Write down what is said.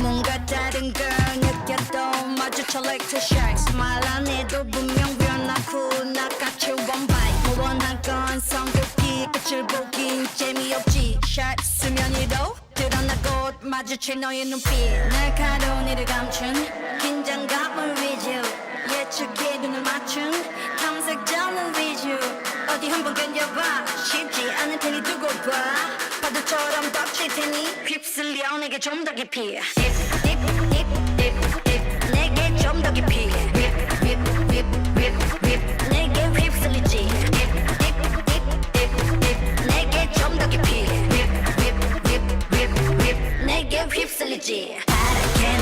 뭔가 다른 걸 느껴도 마주쳐 like the shark 스마일 안에도 분명 변하고 나같이 원바이 무원한 뭐 건 성급기 끝을 보긴 재미없지. 샷 수면이도 드러나고 마주칠 너의 눈빛. 날카로운 이를 감춘 긴장감을 위주. 예측에 눈을 맞춘 탐색점을 위주. 어디 한번 견뎌봐. 할 테니 휩쓸려 내게 좀 더 깊이 딥딥딥딥 딥 내게 좀 더 깊이 딥딥딥딥딥 내게 휩쓸리지 바라게